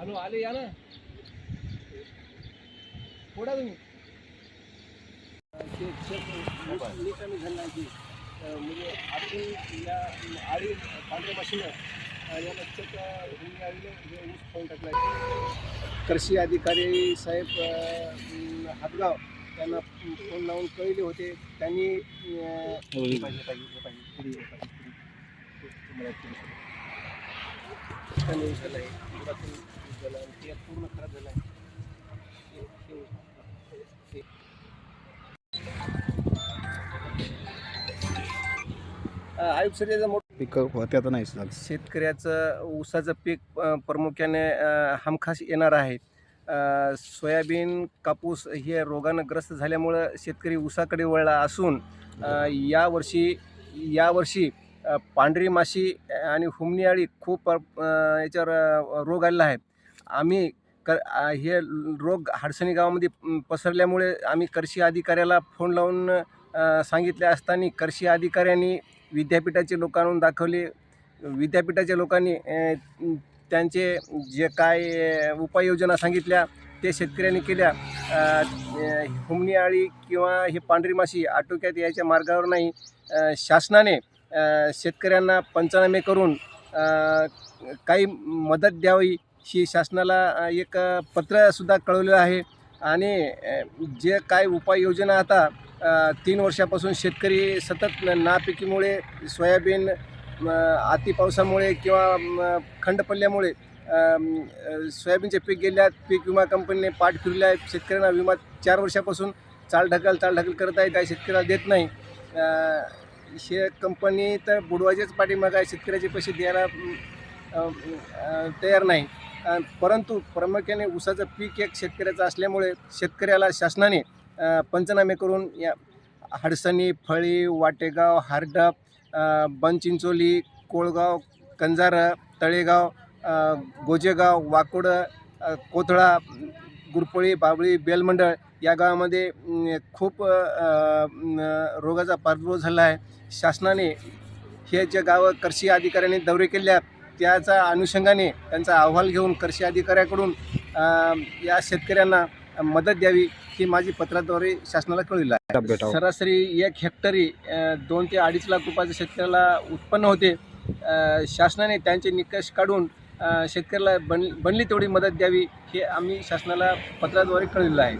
Hello आले या ना. थोडा तुम्ही. ते शेत निकामी झाला की म्हणजे आपण या आळी पांढऱ्या मशीनं चेक होऊन आलेलं हे ऊस खाऊन टाकला. कृषी अधिकारी साहेब हातगाव त्यांना फोन लावून कळले होते. त्यांनी पाहिजे, आणि ते पूर्ण खराब झालं आहे. अं, आयुक्त सर याचा मोठा पिकं होते आता नाही झालं. शेतकऱ्याचं ऊसाचं पीक अ, प्रामुख्याने अ, हमखास येणार आहे. अ, सोयाबीन कापूस हे रोगानं ग्रस्त झाल्यामुळं शेतकरी ऊसाकडे वळला असून अ, यावर्षी यावर्षी अ, पांढरी माशी आणि हुमणी अळी खूप अ, याच्यावर अ, रोग आलेला आहे. आम्ही क हे रोग हाडसणी गावामध्ये पसरल्यामुळे आम्ही कृषी अधिकाऱ्याला फोन लावून सांगितले असताना कृषी अधिकाऱ्यांनी विद्यापीठाचे लोक आणून दाखवले. विद्यापीठाच्या लोकांनी त्यांचे जे काय उपाययोजना सांगितल्या ते शेतकऱ्यांनी केल्या. हुमणी आळी किंवा हे पांढरी माशी आटोक्यात यायच्या मार्गावर नाही. शासनाने शेतकऱ्यांना पंचनामे करून काही मदत द्यावी. ही शासनाला एक पत्रसुद्धा कळवलेलं आहे. आणि जे काय उपाययोजना आता तीन वर्षापासून शेतकरी सतत नापिकीमुळे सोयाबीन अति पावसामुळे किंवा खंड पडल्यामुळे सोयाबीनचे पीक गेल्यात पीक विमा कंपनीने पाठ फिरले आहे. शेतकऱ्यांना विमा चार वर्षापासून चाल ढकल चाल ढकल करत आहे. त्या शेतकऱ्याला देत नाही. शे हे कंपनी तर बुडवायचेच पाठीमाग आहे. शेतकऱ्याचे पैसे द्यायला तयार नाही. परंतु प्रामुख्याने ऊसाचं पीक एक शेतकऱ्याचं असल्यामुळे शेतकऱ्याला शासनाने पंचनामे करून या हडसणी फळी वाटेगाव हारडप बनचिंचोली कोळगाव कंजारं तळेगाव गोजेगाव वाकोडं कोथळा गुरपळी बाबळी बेलमंडळ या गावामध्ये खूप रोगाचा प्रादुर्भाव झाला आहे. शासनाने हे जे गावं कृषी अधिकाऱ्यांनी दौरे केल्यात त्याच्या अनुषंगाने त्यांचा अहवाल घेऊन कृषी अधिकाऱ्याकडून या शेतकऱ्यांना मदत द्यावी ही माझी पत्राद्वारे शासनाला कळविलं आहे. सरासरी एक हेक्टरी दोन ते अडीच लाख रुपयाचं शेतकऱ्याला उत्पन्न होते. शासनाने त्यांचे निकष काढून शेतकऱ्याला बन बनली तेवढी मदत द्यावी हे आम्ही शासनाला पत्राद्वारे कळविलं आहे.